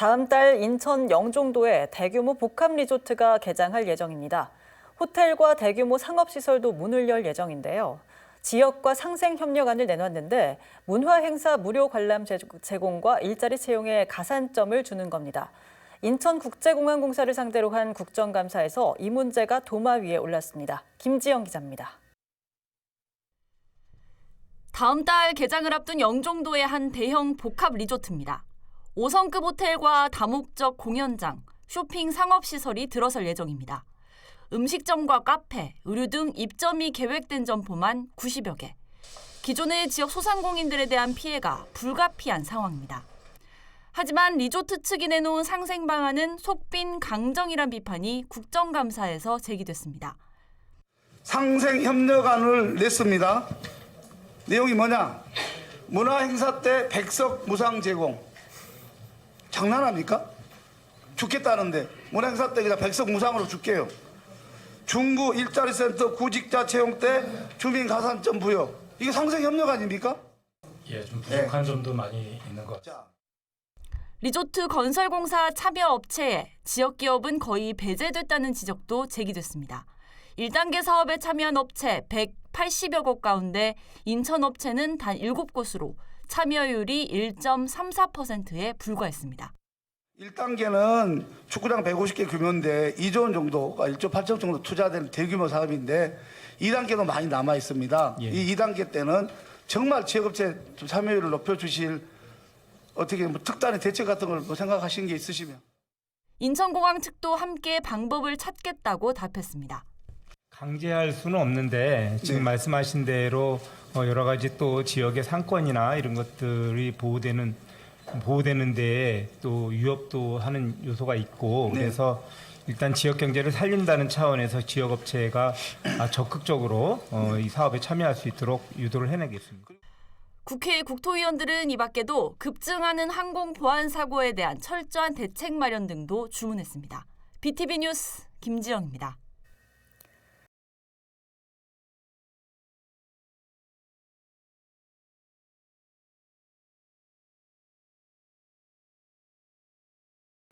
다음 달 인천 영종도에 대규모 복합 리조트가 개장할 예정입니다. 호텔과 대규모 상업시설도 문을 열 예정인데요. 지역과 상생 협력안을 내놨는데 문화 행사 무료 관람 제공과 일자리 채용에 가산점을 주는 겁니다. 인천국제공항공사를 상대로 한 국정감사에서 이 문제가 도마 위에 올랐습니다. 김지영 기자입니다. 다음 달 개장을 앞둔 영종도의 한 대형 복합 리조트입니다. 5성급 호텔과 다목적 공연장, 쇼핑 상업시설이 들어설 예정입니다. 음식점과 카페, 의류 등 입점이 계획된 점포만 90여 개. 기존의 지역 소상공인들에 대한 피해가 불가피한 상황입니다. 하지만 리조트 측이 내놓은 상생 방안은 속빈 강정이란 비판이 국정감사에서 제기됐습니다. 상생 협력안을 냈습니다. 내용이 뭐냐? 문화 행사 때 백석 무상 제공. 장난합니까? 죽겠다는데 문화 행사 때 그냥 백석 무상으로 줄게요. 중구 일자리 센터 구직자 채용 때 주민 가산점 부여. 이게 상생 협력 아닙니까? 예, 좀 부족한 점도 많이 있는 것 같아요. 리조트 건설공사 참여 업체에 지역 기업은 거의 배제됐다는 지적도 제기됐습니다. 1단계 사업에 참여한 업체 180여 곳 가운데 인천 업체는 단 7곳으로 참여율이 1.34%에 불과했습니다. 1단계는 축구장 150개 규모인데 2조 원 정도가 1조 8천 정도 투자된 대규모 사업인데 2단계도 많이 남아 있습니다. 예. 이 2단계 때는 정말 지역업체 좀 참여율을 높여주실 어떻게 뭐 특단의 대책 같은 걸 뭐 생각하시는 게 있으시면. 인천공항 측도 함께 방법을 찾겠다고 답했습니다. 강제할 수는 없는데 지금 네. 말씀하신 대로 어, 여러 가지 또 지역의 상권이나 이런 것들이 보호되는 보호되는데 또 위협도 하는 요소가 있고 네. 그래서 일단 지역 경제를 살린다는 차원에서 지역 업체가 아, 적극적으로 어, 이 사업에 참여할 수 있도록 유도를 해내겠습니다. 국회 국토위원들은 이 밖에도 급증하는 항공 보안 사고에 대한 철저한 대책 마련 등도 주문했습니다. BTV 뉴스 김지영입니다.